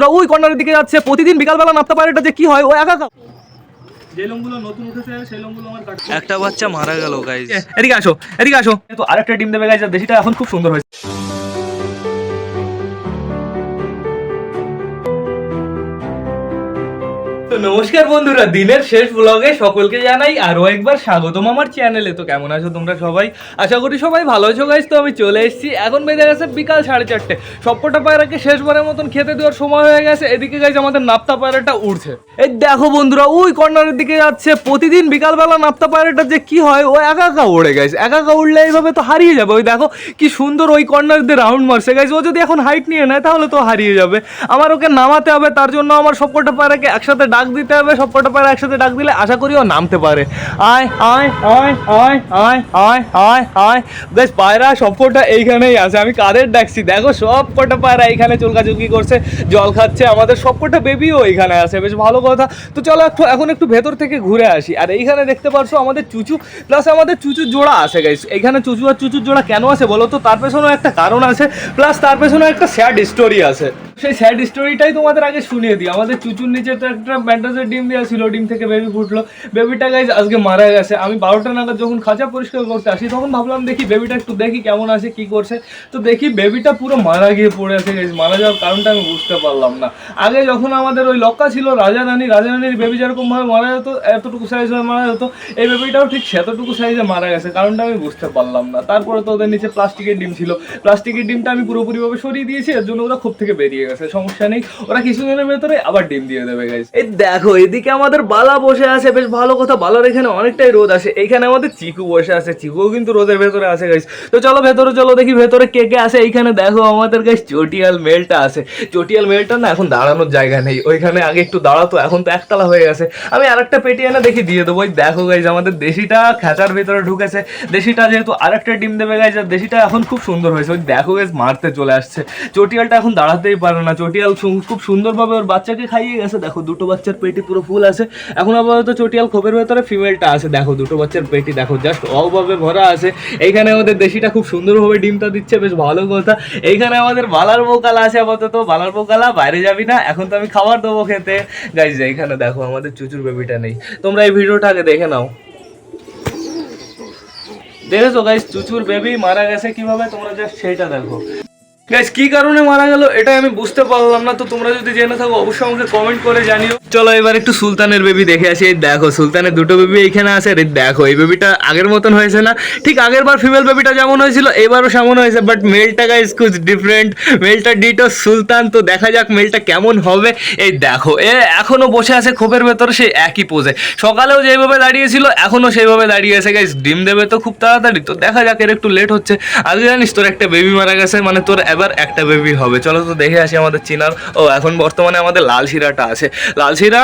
বন্ধুরা ওই কর্নারের দিকে যাচ্ছে। প্রতিদিন বিকালবেলা নাপতে পারে এটা যে কি হয়? ও একা একটা বাচ্চা মারা গেল গাইজ এদিকে আসো এদিকে আসো। তো আরেকটা ডিম দেবে গাইজ দেশিটা এখন খুব সুন্দর হয়েছে। নমস্কার বন্ধুরা, দিনের শেষ ব্লগে সকলকে জানাই আরও একবার স্বাগতম আমার চ্যানেলে তো কেমন আছো তোমরা সবাই? আশা করি সবাই ভালো আছো গাইজ তো আমি চলে এসেছি এখন বেজে গেছে বিকাল সাড়ে চারটে। সবকটা পায়রাকে শেষবারের মতন খেতে দেওয়ার সময় হয়ে গেছে। এদিকে গাইজ আমাদের নাপ্তা পায়রাটা উঠছে এই দেখো বন্ধুরা, ওই কর্নারের দিকে যাচ্ছে। প্রতিদিন বিকালবেলা নাপ্তা পায়রাটা যে কি হয়, ও একা একা উড়ে গেছে একা একা উড়লে এইভাবে তো হারিয়ে যাবে। ওই দেখো কি সুন্দর ওই কর্নার দিয়ে রাউন্ড মারছে গাইজ ও যদি এখন হাইট নিয়ে নেয়, তাহলে তো হারিয়ে যাবে। আমার ওকে নামাতে হবে, তার জন্য আমার সবকটা পায়রাকে একসাথে ডাক দিতে হবে সবকটা পায়রা একসাথে ডাক দিলে আশা করি ও নামতে পারে। আয় আয় আয় আয় আয় আয় আয় আয়। বেশ, পায়রা সবকটা এইখানেই আছে, আমি কাদের ডাকছি? দেখো, সব কটা পায়রা এইখানে চুলকাচুলকি করছে, জল খাচ্ছে, আমাদের সবকটা বেবিও এইখানে আছে, বেশ ভালো কথা। তো চলো একটু, এখন একটু ভেতর থেকে ঘুরে আসি। আর এইখানে দেখতে পারছ আমাদের চুচু প্লাস আমাদের চুচুর জোড়া আছে গাইস এখানে চুচু আর চুচুর জোড়া কেন আছে বলো তো? তার পেছনেও একটা কারণ আছে প্লাস তার পেছনেও একটা স্যাড স্টোরি আছে। সেই স্যাড স্টোরিটাই তোমাদের আগে শুনিয়ে দিই। আমাদের চুচুর নিচে তো একটা ব্যান্ডাজের ডিম দেওয়া ছিল, ডিম থেকে বেবি ফুটলো। বেবিটা গাইজ আজকে মারা গেছে। আমি বারোটা নাগাদ যখন খাঁচা পরিষ্কার করতে আসি, তখন ভাবলাম দেখি বেবিটা একটু দেখি কেমন আছে, কি করছে। তো দেখি বেবিটা পুরো মারা গিয়ে পড়ে আছে গাইজ মারা যাওয়ার কারণটা আমি বুঝতে পারলাম না। আগে যখন আমাদের ওই লক্কা ছিল, রাজা রানী, রাজা রানীর বেবি যেরকমভাবে মারা যেত, এতটুকু সাইজে মারা যেত, এই বেবিটাও ঠিক সেতটুকু সাইজে মারা গেছে। কারণটা আমি বুঝতে পারলাম না। তারপরে তো ওদের নিচে প্লাস্টিকের ডিম ছিল। প্লাস্টিকের ডিমটা আমি পুরোপুরিভাবে সরিয়ে দিয়েছি। এর জন্য ওরা খুব থেকে বেরিয়ে গেছে, সমস্যা নেই। ওরা কিছুদিনের ভেতরে আবার ডিম দিয়ে দেবে গাইজ এই দেখো, এদিকে আমাদের বালা বসে আছে। বেশ ভালো কথা, বালার এখানে অনেকটাই রোদ আসে। এখানে আমাদের চিকু বসে আছে। চিকুও কিন্তু রোদের ভেতরে আছে গাইস তো চলো, ভেতরে চলো, দেখি ভেতরে কে কে আছে। এইখানে দেখো আমাদের গাইজ চটিয়াল মেলটা আছে। চটিয়াল মেলটা না এখন দাঁড়ানোর জায়গা নেই। ওইখানে আগে একটু দাঁড়াতো, এখন তো একতলা হয়ে গেছে। আমি আরেকটা পেটি এনে দেখি, দিয়ে দেবো। ওই দেখো গাইজ আমাদের দেশিটা খেঁচার ভেতরে ঢুকেছে। দেশিটা যেহেতু আরেকটা ডিম দেবে গাইজ আর দেশিটা এখন খুব সুন্দর হয়েছে। ওই দেখো গাইজ মারতে চলে আসছে। চটিয়ালটা এখন দাঁড়াতেই পারে না, চটিয়াল খুব সুন্দরভাবে ওর বাচ্চাকে খাইয়ে গেছে। দেখো, দুটো বাচ্চার পেটি পুরো ফুল আছে। এখন আপাতত চটিয়াল খোপের ভেতরে ফিমেলটা আছে। দেখো, দুটো বাচ্চার পেটি, দেখো জাস্ট অভাবে ভরা আছে। এইখানে আমাদের দেশিটা খুব সুন্দরভাবে ডিমটা দিচ্ছে, বেশ ভালো কথা। এইখানে আমাদের বালার বোকালা আছে আপাতত। বালার বোকালা, বাইরে যাবি না, এখন তো আমি খাবার দেবো খেতে। গাইজ এইখানে দেখো, আমাদের চুচুর বেবিটা নেই। তোমরা এই ভিডিওটা আগে দেখে নাও। দেখেছ গাইস চুচুর বেবি মারা গেছে কীভাবে? তোমরা জাস্ট সেইটা দেখো। গাইস কি কারণে মারা গেল এটা আমি বুঝতে পারলাম না, তো তোমরা যদি জেনে থাকো, অবশ্যই আমাকে কমেন্ট করে জানিও। চলো এবার একটু সুলতানের বেবি দেখে আসি। এই দেখো, সুলতানের দুটো বেবি এখানে আছে আর দেখো, এই বেবিটা আগের মতন হয়েছে না? ঠিক আগের বার ফিমেল বেবিটা যেমন হয়েছিল, এবারও সেমন হয়েছে বাট মেলটা গাইস কুছ ডিফারেন্ট মেলটা ডিটো সুলতান, তো দেখা যাক মেলটা কেমন হবে। এই দেখো, এ এখনও বসে আছে খোপের ভেতরে সেই একই পোজে সকালেও যেভাবে দাঁড়িয়েছিল এখনও সেইভাবে দাঁড়িয়ে আছে। গাইস ডিম দেবে তো খুব তাড়াতাড়ি, তো দেখা যাক এর একটু লেট হচ্ছে। আগে জানিস, তোর একটা বেবি মারা গেছে মানে তোর এবার একটা বেবি হবে। চলো তো দেখে আসি আমাদের চিনার। ও, এখন বর্তমানে আমাদের লাল শিরাটা আছে। লাল শিরা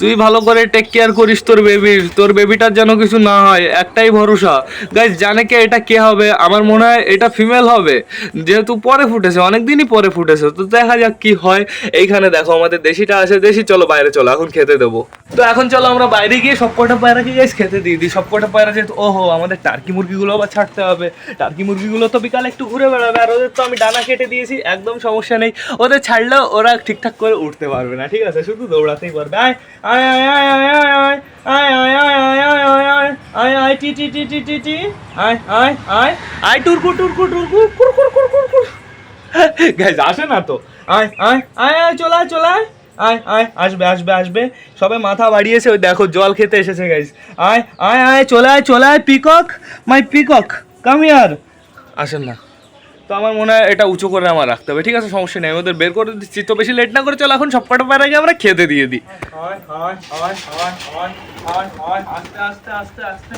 তুই ভালো করে টেক কেয়ার করিস তোর বেবির তোর বেবিটার যেন কিছু না হয়, একটাই ভরসা। গাইস জানে কে এটা কে হবে? আমার মনে হয় এটা ফিমেল হবে। যেহেতু পরে ফুটেছে অনেক দিনই পরে ফুটেছে। তো দেখা যাক কি হয়। এইখানে দেখো আমাদের দেশিটা আছে। দেশি, চলো বাইরে চলো, এখন খেতে দেবো। তো এখন চলো আমরা বাইরে গিয়ে সব কটা পায়রাকে গাইস খেতে দিয়ে দিই। সব কটা পায়রা যেহেতু, ওহো, আমাদের টার্কি মুরগিগুলো আবার ছাড়তে হবে। টার্কি মুরগিগুলো তো বিকালে একটু ঘুরে বেড়াবে। আর ওদের তো আমি ডানা কেটে দিয়েছি একদম সমস্যা নেই ওদের ছাড়লেও ওরা ঠিকঠাক করে উঠতে পারবে না ঠিক আছে শুধু দৌড়াতেই পারবে আয় আয় আয় আয় আয় আয় আয় আয় আয় আয় আয় আয় আয় আয় আয় টি টি টি টি টি টি আয় আয় আয় আয় টুরকু টুরকু টুরকু কুর কুর কুর কুর কুর গাইজ আসে না তো আয় আয় আয় আয় চলে আয় চলে আয় আয় আয় আসবে আসবে আসবে সবে মাথা বাড়িয়েছে ওই দেখো জল খেতে এসেছে গাইজ আয় আয় আয় চলে আয় চলে আয় পিকক মাই পিকক কাম ইয়ার আসেন না তো আমার মনে হয় এটা উঁচু করে আমার রাখতে হবে। ঠিক আছে, সমস্যা নেই, আমি ওদের বের করে দিচ্ছি। তো বেশি লেট না করে চলো, এখন সব কটা গিয়ে আমরা খেতে দিয়ে দিই। আস্তে আস্তে আস্তে আস্তে।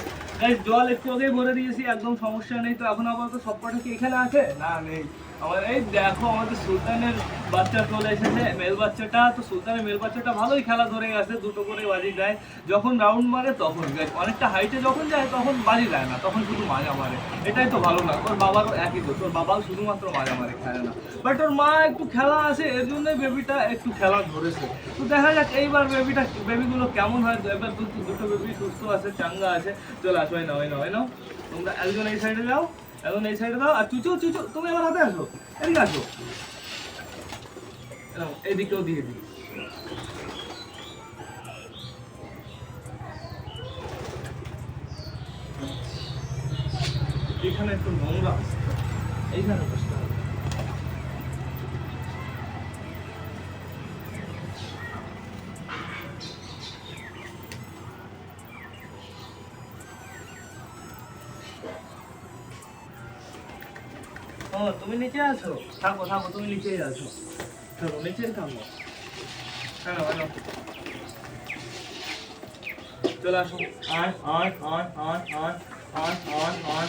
জল একটু আগেই ভরে দিয়েছি, একদম সমস্যা নেই। তো এখন আপাতত সব কটা কি এখানে আছে? না, নেই। আমার এই দেখো আমাদের সুলতানের বাচ্চা চলে এসেছে, মেল বাচ্চাটা। তো সুলতানের মেল বাচ্চাটা ভালোই খেলা ধরে গেছে, দুটো করে বাজি দেয়। যখন রাউন্ড মারে, তখন অনেকটা হাইটে যখন যায়, তখন বাজি দেয় না, তখন শুধু মাজা মারে। এটাই তো ভালো না, তোর বাবারও একই তো তোর বাবাও শুধুমাত্র মাজা মারে, খেলে না। বাট ওর মা একটু খেলা আছে এর জন্য বেবিটা একটু খেলা ধরেছে। তো দেখা যাক, এইবার বেবিটা বেবিগুলো কেমন হয়। এবার দুটো বেবি সুস্থ আছে, চাঙ্গা আছে। চলে, আসো না হয় না হয় না তোমরা একজন এই সাইডে যাও। একজন এই সাইডে দাও আর চুচু চুচু তুমি আমার হাতে আসো, এদিকে আসো। এদিকেও দিয়ে দিই। এখানে একটু নোংরা এইখানে তুমি নিচে আছো? থাকো থাকো তুমি নিচেই আছো। থাকো নিচেই থাকো হ্যাঁ হ্যালো চলে আসো। আয় আয় আয় আয় আয় আয় আয় আয়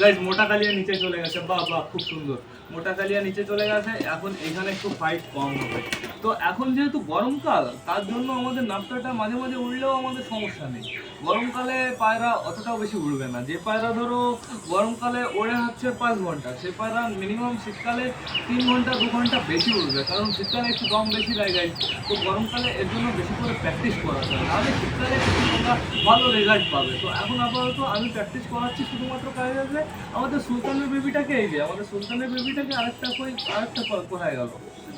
আয়। মোটা কালিয়া নিচে চলে গেছে। বাহ বাহ, খুব সুন্দর। মোটা কালিয়া নিচে চলে গেছে, এখন এখানে একটু ফাইট কম হবে। তো এখন যেহেতু গরমকাল, তার জন্য আমাদের নাপটাটা মাঝে মাঝে উড়লেও আমাদের সমস্যা নেই। গরমকালে পায়রা অতটাও বেশি উড়বে না। যে পায়রা ধরো গরমকালে ওড়ে হচ্ছে পাঁচ ঘণ্টা, সে পায়রা মিনিমাম শীতকালে তিন ঘণ্টা, দু ঘণ্টা বেশি উড়বে। কারণ শীতকালে একটু দম বেশি লাগে তো গরমকালে এর জন্য বেশি করে প্র্যাকটিস করাতে হবে নাহলে শীতকালে তোমরা ভালো রেজাল্ট পাবে। তো এখন আপাতত আমি প্র্যাকটিস করাচ্ছি শুধুমাত্র কাজে আমাদের সুলতানের বেবিটাকে এই যে, আমাদের সুলতানের বেবিটাকে আরেকটা কই, আরেকটা কোথায় গেল?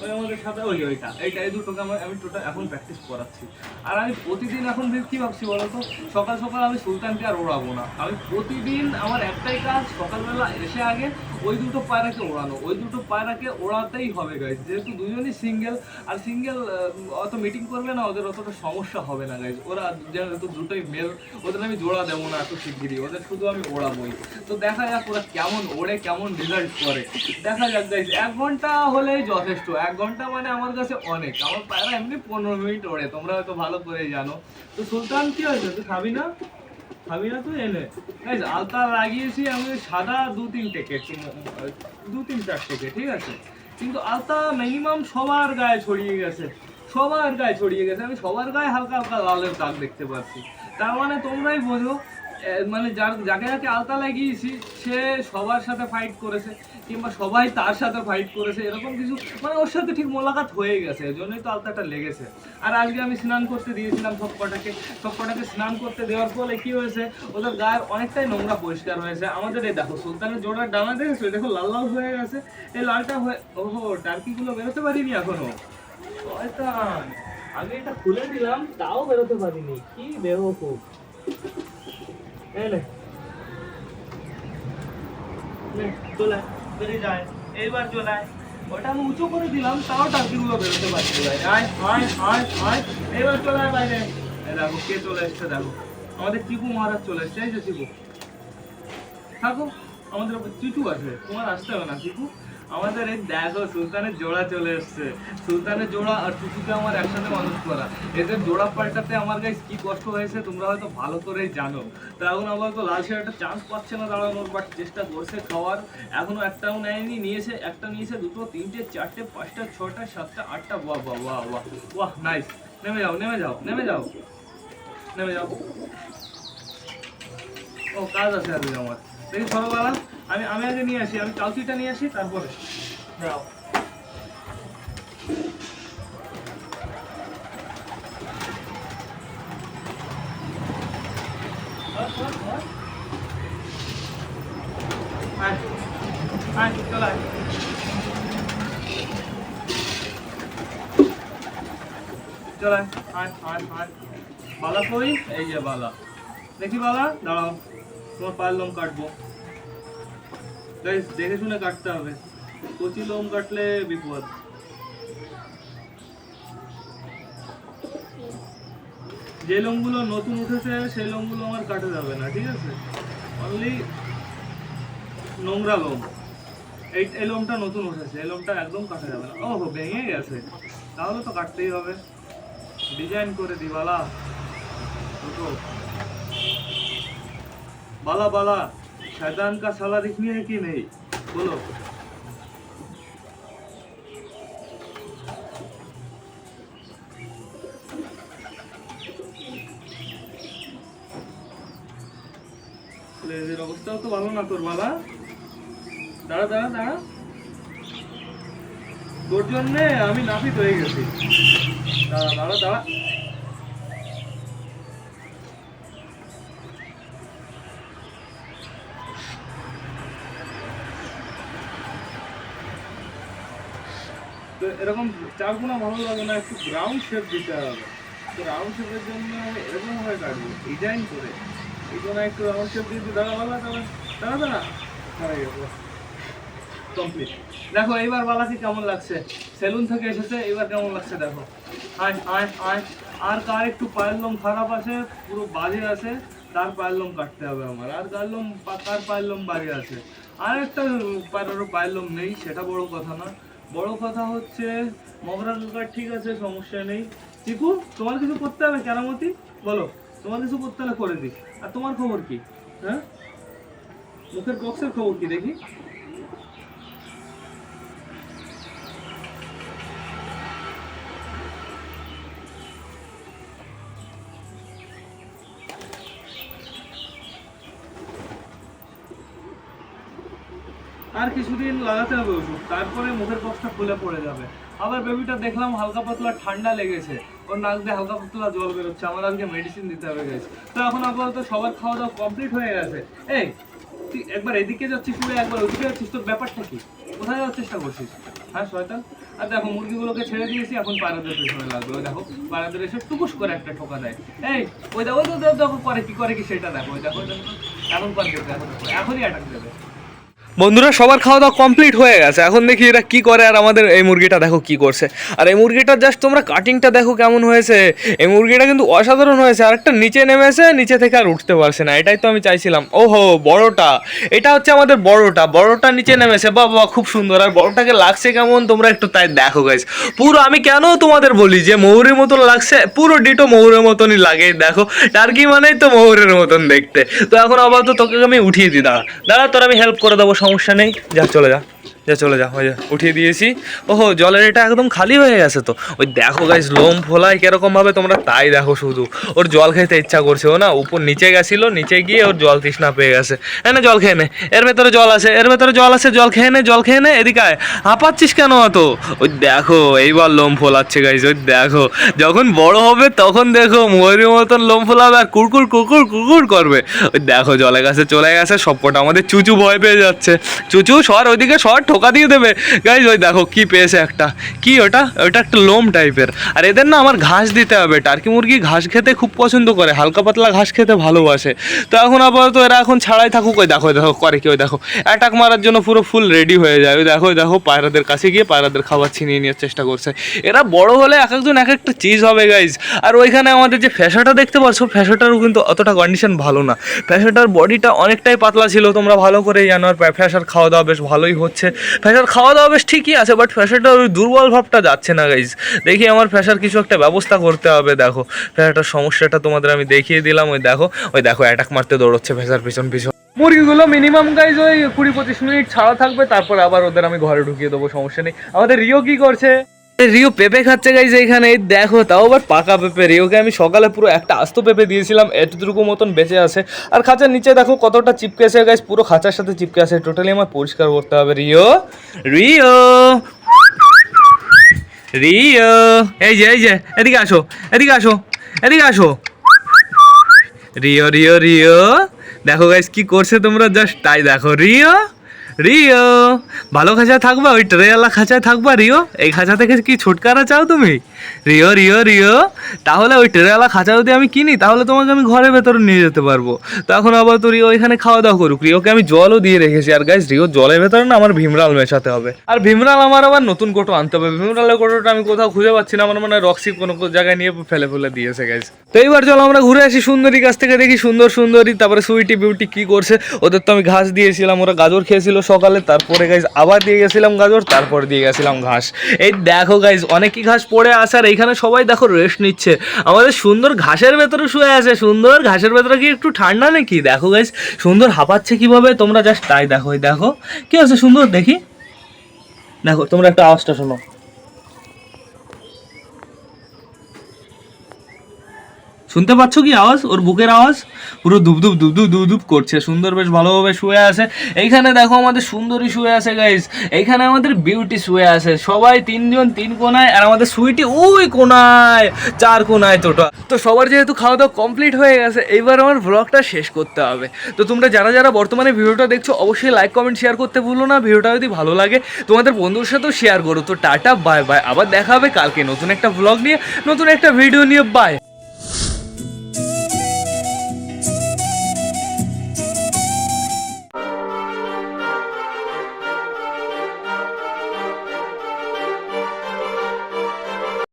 ওই আমাদের সাথে, ওই, ওইটা। এইটা, এই দুটোকে আমার আমি টোটাল এখন প্র্যাকটিস করাচ্ছি। আর আমি প্রতিদিন এখন কি ভাবছি বলতো সকাল সকাল আমি সুলতানকে আর ওড়াবো না। আমি প্রতিদিন আমার একটাই কাজ, সকালবেলা এসে আগে ওই দুটো পায়রাকে ওড়ানো, ওই দুটো পায়রাকে ওড়াতেই হবে গাইজ যেহেতু দুজনই সিঙ্গেল আর সিঙ্গেল অত মিটিং করবে না, ওদের অতটা সমস্যা হবে না গাইজ ওরা যেহেতু দুটোই মেল ওদের আমি জোড়া দেবো না এত শিগগিরই, ওদের শুধু আমি ওড়াবোই। তো দেখা যাক ওরা কেমন ওড়ে, কেমন রেজাল্ট করে। দেখা যাক গাইজ এক ঘণ্টা হলেই যথেষ্ট, এক ঘণ্টা মানে আমার কাছে অনেক। আমার পায়রা এমনি পনেরো মিনিট ওড়ে, তোমরা হয়তো ভালো করেই জানো। তো সুলতান কি হয়েছে? তুই খাবি না? খাবি না তুই এনে? গাইজ আলতা লাগিয়েছি আমি সাদা দু তিনটে কেটে দু তিন চার কে ঠিক আছে? কিন্তু আলতা মিনিমাম সবার গায়ে ছড়িয়ে গেছে। সবার গায়ে ছড়িয়ে গেছে। আমি সবার গায়ে হালকা হালকা লালের দাগ দেখতে পাচ্ছি। তার মানে তোমরাই বোঝো মানে যার যাকে যাকে আলতা লাগিয়েছি, সে সবার সাথে ফাইট করেছে, কিংবা সবাই তার সাথে ফাইট করেছে, এরকম কিছু মানে ওর সাথে ঠিক মোলাকাত হয়ে গেছে জন্যই তো আলতাটা লেগেছে। আর আজকে আমি স্নান করতে দিয়েছিলাম সব কটাকে সব কটাকে স্নান করতে দেওয়ার ফলে কি হয়েছে, ওদের গায়ের অনেকটাই নোংরা পরিষ্কার হয়েছে। আমাদের এই দেখো, সুলতানের জোড়ার ডানা দেখেছ? দেখো, লাল লাল হয়ে গেছে। এই লালটা হয়ে, ওহো টার্কিগুলো বেরোতে পারিনি এখনও। আমি এটা খুলে দিলাম, তাও বেরোতে পারিনি। কি বেরোকুব উঁচু করে দিলাম, তাও টার্কিগুলো বেরোতে পারছি না। আয় আয় আয় আয়। চলে আয় বাইরে। দেখো, কে চলে এসছে, দেখো। আমাদের চিকু মহারাজ চলে এসছে, এই থাকো আমাদের চিটু আছে। তোমার আসতে হবে না, চিকু। আমাদের এই দেখো, সুলতানের জোড়া চলে এসছে। সুলতানের জোড়া আর টুকুকে আমার একসাথে মানুষ করা। এদের জোড়া পাল্টাতে আমার গাইস কি কষ্ট হয়েছে, তোমরা হয়তো ভালো করেই জানো। তো এখন আমার তো লাল শেয়ারটা চান্স পাচ্ছে না দাঁড়ানোর বাট চেষ্টা করছে খাওয়ার। এখনও একটাও নেয়নি, নিয়েছে, একটা নিয়েছে দুটো, তিনটে, চারটে, পাঁচটা, ছটা, সাতটা, আটটা, বাহ বাহ বাহ বাহ বাহ নাইস নেমে যাও নেমে যাও নেমে যাও। নেমে যাও। ও, কাজ আছে আজকে আমার। দেখি সরোবেলা আমি আমি আগে নিয়ে আসি, আমি চাউচিটা নিয়ে আসি, তারপরে। যাও। আয় আয়, চল আয়। চল আয় আয় আয়। বালা কই? এই যে বালা। দেখি বালা, দাঁড়াও। তোমার পায়ের লোম কাটবো। গাইস দেখে শুনে কাটতে হবে। কচি লোম কাটলে বিপদ। যে লোমগুলো নতুন উঠেছে, সেই লোমগুলো আমার কাটা যাবে না, ঠিক আছে? অনলি নোংরা লোম। এই এই লোমটা নতুন উঠেছে, এই লোমটা একদম কাটা যাবে না। ও ভেঙে গেছে। তাহলে তো কাটতেই হবে। ডিজাইন করে দি বালা ছোটো बाला बाला शैतान का साला दिखनी है कि नहीं बोलो লেজের অবস্থাও তো ভালো না তোর বাবা দাঁড়া দাঁড়া দাঁড়া তোর জন্যে আমি নাফিত হয়ে গেছি দাঁড়া দাঁড়া দাঁড়া এরকম চারকোনা ভালো লাগে না, একটু গ্রাউন্ড শেপ দিতে হবে। তো রাউন্ড শেপের জন্য এরকম ভাবে কাটবো ডিজাইন করে। এই জন্য একটু রাউন্ড শেপ দিয়ে দাঁড়া ভালো দাঁড়া দাঁড়া দাঁড়া দাঁড়া। গেছে। কমপ্লিট দেখো, এইবার বালাকে কেমন লাগছে? সেলুন থেকে এসেছে এবার কেমন লাগছে দেখো। আয় আয় আয় আর কার একটু পায়ের লোম খারাপ আছে, পুরো বাজে আছে, তার পায়ের লোম কাটতে হবে আমার। আর কার লোম, কার পায়ের লোম বাজে আছে? আর একটা পায়ের পায়ের লোম নেই, সেটা বড় কথা না। বড় কথা হচ্ছে মগরা কাকার ঠিক আছে, সমস্যা নেই। চিকু তোমার কিছু করতে হবে? কেরামতি? বলো, তোমার কিছু করতে হলে করে দিই। আর তোমার খবর কি? হ্যাঁ? মুখের বক্সের খবর কি দেখি? কিছুদিন লাগাতে হবে ওষুধ তারপরে মুখের কষ্টটা খুলে পড়ে যাবে। আবার বেবিটা দেখলাম হালকা পাতলা ঠান্ডা লেগেছে। ওর নাক দিয়ে হালকা পাতলা জল বেরোচ্ছে আমার আজকে মেডিসিন দিতে হবে গেছে তো এখন আপাতত সবার খাওয়া দাওয়া কমপ্লিট হয়ে গেছে। এই তুই একবার এদিকে যাচ্ছিস তুই একবার ওদিকে যাচ্ছিস তোর ব্যাপারটা কি? কোথায় যাওয়ার চেষ্টা করছিস? হ্যাঁ শয়তান? আর দেখো মুরগিগুলোকে ছেড়ে দিয়েছি এখন পায়রাদের পেছনে লাগবে ওই দেখো পায়রাদের এসে টুকুস করে একটা ঠোকা দেয়। এই ওই দেখো ওই দেখো, দেখো করে কি করে কি সেটা দেখো ওই দেখো দেখো। এখন দেবে এখন এখনই অ্যাটাক দেবে। বন্ধুরা, সবার খাওয়া দাওয়া কমপ্লিট হয়ে গেছে। এখন দেখি এরা কি করে আর আমাদের এই মুরগিটা দেখো কি করছে। আর এই মুরগিটা জাস্ট তোমরা কাটিংটা দেখো কেমন হয়েছে। এই মুরগিটা কিন্তু অসাধারণ হয়েছে আর একটা নিচে নেমেছে, নিচে থেকে আর উঠতে পারছে না। এটাই তো আমি চাইছিলাম। ওহো, বড়টা। এটা হচ্ছে আমাদের বড়টা। বড়টা নিচে নেমেছে। বাহ বাহ, খুব সুন্দর। আর বড়টাকে লাগছে কেমন? তোমরা একটু তাই দেখো গাইস পুরো আমি কেন তোমাদের বলি যে ময়ূরের মতন লাগছে? পুরো ডিটো ময়ূরের মতনই লাগে, দেখো। টার্কি মানেই তো ময়ূরের মতন দেখতে। তো এখন আপাতত তোকে আমি উঠিয়ে দিই, দাঁড়া। দাঁড়া, তোর আমি হেল্প করে দেবো সমস্যা নেই যা চলে যা। যা, চলে যা, ওই উঠিয়ে দিয়েছি। ওহো, জলের এটা একদম খালি হয়ে গেছে তো। ওই দেখো গাইস লোম ফোলায় কীরকম ভাবে তোমরা, তাই দেখো শুধু। ওর জল খেতে ইচ্ছা করছে, ও না, উপর নিচে গেছিল, নিচে গিয়ে ওর জল তৃষ্ণা পেয়ে গেছে। এনে জল খেয়ে নে। এর ভেতরে জল আছে, এর ভেতরে জল আছে, জল খেয়ে নে, জল খেয়ে নে, এদিকে আয়। হাঁপাচ্ছিস কেন অত? ওই দেখো, এইবার লোম ফোলাচ্ছে গাইস ওই দেখো। যখন বড় হবে, তখন দেখো, ময়ূরের মতন লোম ফোলাবে আর কুরকুর কুকুর কুকুর করবে। ওই দেখো, জলের কাছে চলে গেছে, সবকটা আমাদের চুচু ভয় পেয়ে যাচ্ছে। চুচু, সর, ওইদিকে সর। ঠোকা দিয়ে দেবে। গাইজ ওই দেখো কি পেয়েছে একটা। কি ওটা? ওটা একটা লোম টাইপের। আর এদের না আমার ঘাস দিতে হবে। টার্কি মুরগি ঘাস খেতে খুব পছন্দ করে। হালকা পাতলা ঘাস খেতে ভালোবাসে। তো এখন আপাতত এরা এখন ছাড়াই থাকুক। ওই দেখো দেখো, করে কি, ওই দেখো। অ্যাটাক মারার জন্য পুরো ফুল রেডি হয়ে যায়। ওই দেখো দেখো, পায়রাদের কাছে গিয়ে পায়রাদের খাবার ছিনিয়ে নেওয়ার চেষ্টা করছে। এরা বড় হলে এক একজন এক একটা চিজ হবে গাইজ আর ওইখানে আমাদের যে ফ্যাশাটা দেখতে পাচ্ছ, ফ্যাশাটারও কিন্তু অতটা কন্ডিশন ভালো না। ফ্যাশাটার বডিটা অনেকটাই পাতলা ছিল। তোমরা ভালো করেই জানো। আর ফ্যাশার খাওয়া দাওয়া বেশ ভালোই হচ্ছে। ফ্যাশার খাওয়া দাওয়া বেশ ঠিকই আছে বাট ফ্যাশারটা ওই দুর্বল ভাবটা যাচ্ছে না গাইজ দেখি আমার ফ্যাশার কিছু একটা ব্যবস্থা করতে হবে, দেখো। ফ্যাশাটার সমস্যাটা তোমাদের আমি দেখিয়ে দিলাম, ওই দেখো ওই দেখো অ্যাটাক মারতে দৌড়চ্ছে ফ্যাশার পিছন পিছন। মুরগিগুলো মিনিমাম গাইজ ওই কুড়ি পঁচিশ মিনিট ছাড়া থাকবে, তারপর আবার ওদের আমি ঘরে ঢুকিয়ে দেবো, সমস্যা নেই। আমাদের রিও কি করছে? রিও পেঁপে খাচ্ছে গাইজ এখানে দেখো, তাও আবার পাকা পেঁপে। রিওকে আমি সকালে পুরো একটা আস্ত পেঁপে দিয়েছিলাম, এতটুকু মতন বেঁচে আছে। আর খাঁচার নিচে দেখো কতটা চিপকে আছে গাইজ পুরো খাঁচার সাথে চিপকে আছে। টোটালি আমার পরিষ্কার করতে হবে, রিও। রিও। রিও। এই যে এই যে, এদিকে আসো এদিকে আসো এদিকে আসো। Rio Rio Rio. দেখো গাইস কি করছে তোমরা জাস্ট তাই দেখো, রিও। রিও, ভালো খাঁচায় থাকবা, ওই ট্রেওয়ালা খাঁচায় থাকবা, রিও। এই খাঁচা থেকে কি ছুটকারা চাও তুমি? Rio Rio Rio. তাহলে ওই ট্রেওয়ালা খাঁচা যদি আমি কিনি, তাহলে তোমাকে আমি ঘরের ভেতরে নিয়ে যেতে পারব। তখন আবার তো রিও এখানে খাওয়া দাওয়া করুক। রিওকে আমি জলও দিয়ে রেখেছি। আর গাইস রিও জলের ভেতরে না আমার ভীমরাল মেশাতে হবে। আর ভীমরাল আমার আবার নতুন কোটো আনতে হবে। ভীমরালের কোটোটা আমি কোথাও খুঁজে পাচ্ছি না। আমার মনে হয় রক্সি কোনো জায়গায় নিয়ে ফেলে ফেলে দিয়েছে গাইস তো এইবার চলো আমরা ঘুরে আসি সুন্দরী কাছ থেকে দেখি সুন্দর সুন্দরী, তারপরে সুইটি বিউটি কি করছে। ওদের তো আমি ঘাস দিয়েছিলাম, ওরা গাজর খেয়েছিল সকালে, তারপরে গাইজ আবার দিয়ে গেছিলাম গাজর, তারপর দিয়ে গেছিলাম ঘাস। এই দেখো গাইজ অনেকই ঘাস পড়ে আসার এইখানে সবাই দেখো রেস্ট নিচ্ছে। আমাদের সুন্দর ঘাসের ভেতরে শুয়ে আছে, সুন্দর ঘাসের ভেতরে কি একটু ঠান্ডা নাকি? দেখো গাইজ সুন্দর হাঁপাচ্ছে কীভাবে? তোমরা জাস্ট তাই দেখো দেখো। কি আছে সুন্দর? দেখি। দেখো, তোমরা একটা আওয়াজটা শোনো। শুনতে পাচ্ছ কি আওয়াজ? ওর বুকের আওয়াজ? পুরো ধুপ ধুপ ধুপ ধুপ ধুপ ধুপ করছে। সুন্দর বেশ ভালোভাবে শুয়ে আছে। এইখানে দেখো আমাদের সুন্দরী শুয়ে আছে গাইস এইখানে আমাদের বিউটি শুয়ে আছে। সবাই তিনজন তিন কোনায় আর আমাদের সুইটি ওই কোনায়, চার কোনায় তোটা। তো সবার যেহেতু খাওয়া দাওয়া কমপ্লিট হয়ে গেছে, এইবার আমার ব্লগটা শেষ করতে হবে। তো তোমরা যারা যারা বর্তমানে ভিডিওটা দেখছ, অবশ্যই লাইক কমেন্ট শেয়ার করতে ভুলো না। ভিডিওটা যদি ভালো লাগে, তোমাদের বন্ধুর সাথেও শেয়ার করো। তো টাটা বাই বাই আবার দেখা হবে কালকে নতুন একটা ব্লগ নিয়ে, নতুন একটা ভিডিও নিয়ে। বাই